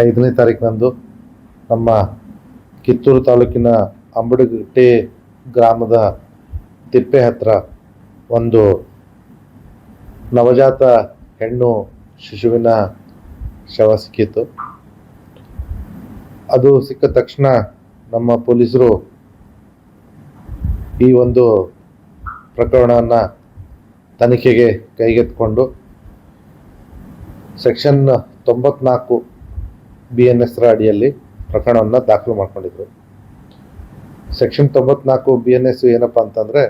ಐದನೇ ತಾರೀಕಿನಂದು ನಮ್ಮ ಕಿತ್ತೂರು ತಾಲೂಕಿನ ಅಂಬಡಗಟ್ಟೆ ಗ್ರಾಮದ ತಿಪ್ಪೆ ಹತ್ರ ಒಂದು ನವಜಾತ ಹೆಣ್ಣು ಶಿಶುವಿನ ಶವ ಸಿಕ್ಕಿತ್ತು. ಅದು ಸಿಕ್ಕ ತಕ್ಷಣ ನಮ್ಮ ಪೊಲೀಸರು ಈ ಒಂದು ಪ್ರಕರಣವನ್ನು ತನಿಖೆಗೆ ಕೈಗೆತ್ತಿಕೊಂಡು ಸೆಕ್ಷನ್ ತೊಂಬತ್ನಾಲ್ಕು ಬಿ ಎನ್ ಎಸ್ರ ಅಡಿಯಲ್ಲಿ ಪ್ರಕರಣವನ್ನು ದಾಖಲು ಮಾಡ್ಕೊಂಡಿದ್ರು. ಸೆಕ್ಷನ್ ತೊಂಬತ್ನಾಲ್ಕು ಬಿ ಎನ್ ಎಸ್ ಏನಪ್ಪ ಅಂತಂದರೆ,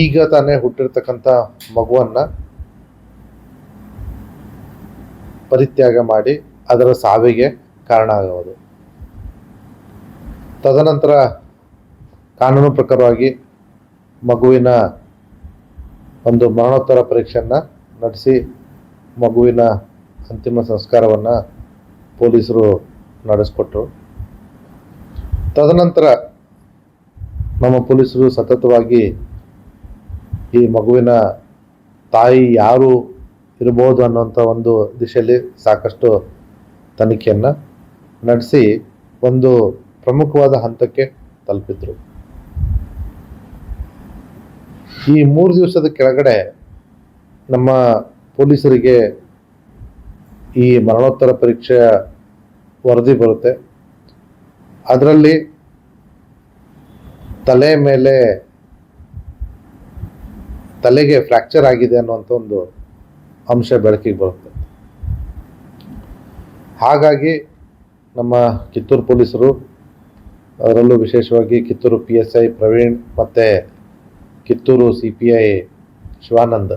ಈಗ ತಾನೇ ಹುಟ್ಟಿರ್ತಕ್ಕಂಥ ಮಗುವನ್ನು ಪರಿತ್ಯಾಗ ಮಾಡಿ ಅದರ ಸಾವಿಗೆ ಕಾರಣ ಆಗುವುದು ತದನಂತರ ಕಾನೂನು ಪ್ರಕಾರವಾಗಿ ಮಗುವಿನ ಒಂದು ಮರಣೋತ್ತರ ಪರೀಕ್ಷೆಯನ್ನು ನಡೆಸಿ ಮಗುವಿನ ಅಂತಿಮ ಸಂಸ್ಕಾರವನ್ನು ಪೊಲೀಸರು ನಡೆಸ್ಕೊಟ್ರು. ತದನಂತರ ನಮ್ಮ ಪೊಲೀಸರು ಸತತವಾಗಿ ಈ ಮಗುವಿನ ತಾಯಿ ಯಾರು ಇರ್ಬೋದು ಅನ್ನೋಂಥ ಒಂದು ದಿಶೆಯಲ್ಲಿ ಸಾಕಷ್ಟು ತನಿಖೆಯನ್ನು ನಡೆಸಿ ಒಂದು ಪ್ರಮುಖವಾದ ಹಂತಕ್ಕೆ ತಲುಪಿದ್ರು. ಈ ಮೂರು ದಿವಸದ ಕೆಳಗಡೆ ನಮ್ಮ ಪೊಲೀಸರಿಗೆ ಈ ಮರಣೋತ್ತರ ಪರೀಕ್ಷೆಯ ವರದಿ ಬರುತ್ತೆ. ಅದರಲ್ಲಿ ತಲೆ ಮೇಲೆ ತಲೆಗೆ ಫ್ರ್ಯಾಕ್ಚರ್ ಆಗಿದೆ ಅನ್ನುವಂಥ ಒಂದು ಅಂಶ ಬೆಳಕಿಗೆ ಬರುತ್ತೆ. ಹಾಗಾಗಿ ನಮ್ಮ ಕಿತ್ತೂರು ಪೊಲೀಸರು ಅದರಲ್ಲೂ ವಿಶೇಷವಾಗಿ Kittur P S I Praveen ಮತ್ತು Kittur C P I Shivanand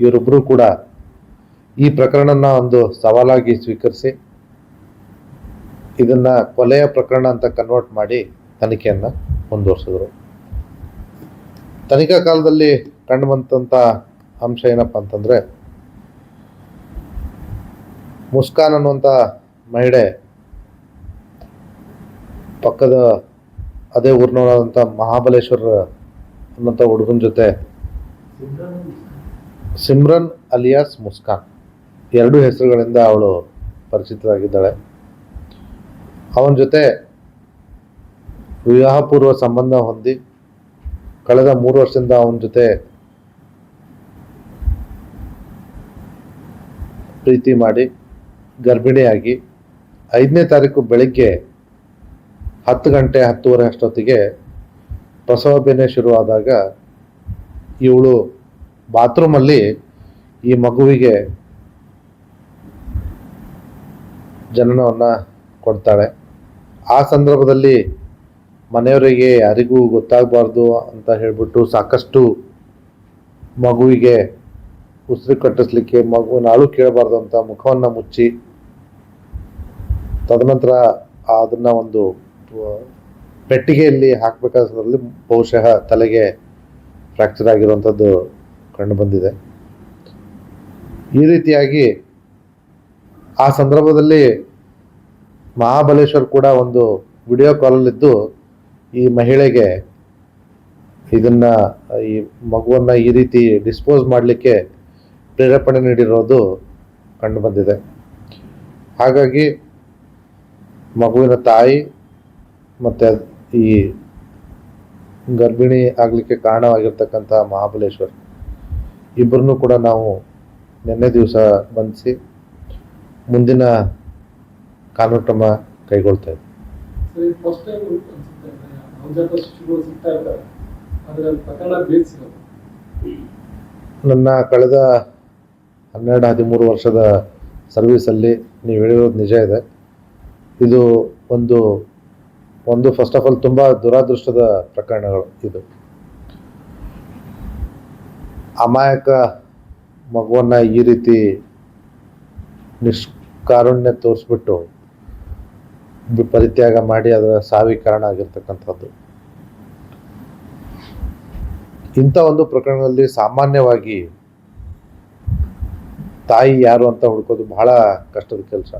ಇವರಿಬ್ಬರು ಕೂಡ ಈ ಪ್ರಕರಣನ ಒಂದು ಸವಾಲಾಗಿ ಸ್ವೀಕರಿಸಿ ಇದನ್ನು ಕೊಲೆಯ ಪ್ರಕರಣ ಅಂತ ಕನ್ವರ್ಟ್ ಮಾಡಿ ತನಿಖೆಯನ್ನು ಮುಂದುವರಿಸಿದ್ರು. ತನಿಖಾ ಕಾಲದಲ್ಲಿ ಕಂಡುಬಂತಂಥ ಅಂಶ ಏನಪ್ಪ ಅಂತಂದರೆ, ಮುಸ್ಕಾನ್ ಅನ್ನುವಂಥ ಮಹಿಳೆ ಪಕ್ಕದ ಅದೇ ಊರಿನವರಾದಂಥ ಮಹಾಬಲೇಶ್ವರ ಅನ್ನೋಂಥ ಹುಡುಗನ ಜೊತೆ, ಸಿಮ್ರನ್ ಅಲಿಯಾಸ್ ಮುಸ್ಕಾನ್. ಎರಡು ಹೆಸರುಗಳಿಂದ ಅವಳು ಪರಿಚಿತರಾಗಿದ್ದಾಳೆ. ಅವನ ಜೊತೆ ವಿವಾಹಪೂರ್ವ ಸಂಬಂಧ ಹೊಂದಿ ಕಳೆದ ಮೂರು ವರ್ಷದಿಂದ ಅವನ ಜೊತೆ ಪ್ರೀತಿ ಮಾಡಿ ಗರ್ಭಿಣಿಯಾಗಿ ಐದನೇ ತಾರೀಕು ಬೆಳಿಗ್ಗೆ ಹತ್ತು ಗಂಟೆ ಹತ್ತುವರೆ ಅಷ್ಟೊತ್ತಿಗೆ ಪ್ರಸವ ಬೇನೆ ಶುರುವಾದಾಗ ಇವಳು ಬಾತ್ರೂಮಲ್ಲಿ ಈ ಮಗುವಿಗೆ ಜನನವನ್ನು ಕೊಡ್ತಾಳೆ. ಆ ಸಂದರ್ಭದಲ್ಲಿ ಮನೆಯವರಿಗೆ ಯಾರಿಗೂ ಗೊತ್ತಾಗಬಾರ್ದು ಅಂತ ಹೇಳಿಬಿಟ್ಟು ಸಾಕಷ್ಟು ಮಗುವಿಗೆ ಉಸಿರು ಕಟ್ಟಿಸ್ಲಿಕ್ಕೆ ಮಗುವಿನ ಆಳು ಕೇಳಬಾರ್ದು ಅಂತ ಮುಖವನ್ನು ಮುಚ್ಚಿ, ತದನಂತರ ಅದನ್ನು ಒಂದು ಪೆಟ್ಟಿಗೆಯಲ್ಲಿ ಹಾಕಬೇಕಾದ್ರಲ್ಲಿ ಬಹುಶಃ ತಲೆಗೆ ಫ್ರ್ಯಾಕ್ಚರ್ ಆಗಿರುವಂಥದ್ದು ಕಂಡು ಬಂದಿದೆ. ಈ ರೀತಿಯಾಗಿ ಆ ಸಂದರ್ಭದಲ್ಲಿ ಮಹಾಬಲೇಶ್ವರ್ ಕೂಡ ಒಂದು ವಿಡಿಯೋ ಕಾಲಲ್ಲಿದ್ದು ಈ ಮಹಿಳೆಗೆ ಇದನ್ನ, ಈ ಮಗುವನ್ನ ಈ ರೀತಿ ಡಿಸ್ಪೋಸ್ ಮಾಡಲಿಕ್ಕೆ ಪ್ರೇರೇಪಣೆ ನೀಡಿರೋದು ಕಂಡು ಬಂದಿದೆ. ಹಾಗಾಗಿ ಮಗುವಿನ ತಾಯಿ ಮತ್ತು ಈ ಗರ್ಭಿಣಿ ಆಗಲಿಕ್ಕೆ ಕಾರಣವಾಗಿರ್ತಕ್ಕಂಥ ಮಹಾಬಲೇಶ್ವರ್ ಇಬ್ಬರನ್ನೂ ಕೂಡ ನಾವು ನಿನ್ನೆ ದಿವಸ ಬಂಧಿಸಿ ಮುಂದಿನ ಕಾನೂನು ಕ್ರಮ ಕೈಗೊಳ್ತಾ ಇದೆ. ನನ್ನ ಕಳೆದ ಹನ್ನೆರಡು ಹದಿಮೂರು ವರ್ಷದ ಸರ್ವೀಸಲ್ಲಿ ನೀವು ಹೇಳಿರೋದು ನಿಜ ಇದೆ. ಇದು ಒಂದು ಒಂದು ಫಸ್ಟ್ ಆಫ್ ಆಲ್ ತುಂಬ ದುರಾದೃಷ್ಟದ ಪ್ರಕರಣಗಳು ಇದು. ಅಮಾಯಕ ಮಗುವನ್ನು ಈ ರೀತಿ ನಿಷ್ಕಾರುಣ್ಯ ತೋರಿಸ್ಬಿಟ್ಟು ಪರಿತ್ಯಾಗ ಮಾಡಿ ಅದರ ಸಾವೀಕರಣ ಕಾರಣ ಆಗಿರ್ತಕ್ಕಂಥದ್ದು. ಇಂಥ ಒಂದು ಪ್ರಕರಣದಲ್ಲಿ ಸಾಮಾನ್ಯವಾಗಿ ತಾಯಿ ಯಾರು ಅಂತ ಹುಡುಕೋದು ಬಹಳ ಕಷ್ಟದ ಕೆಲಸ.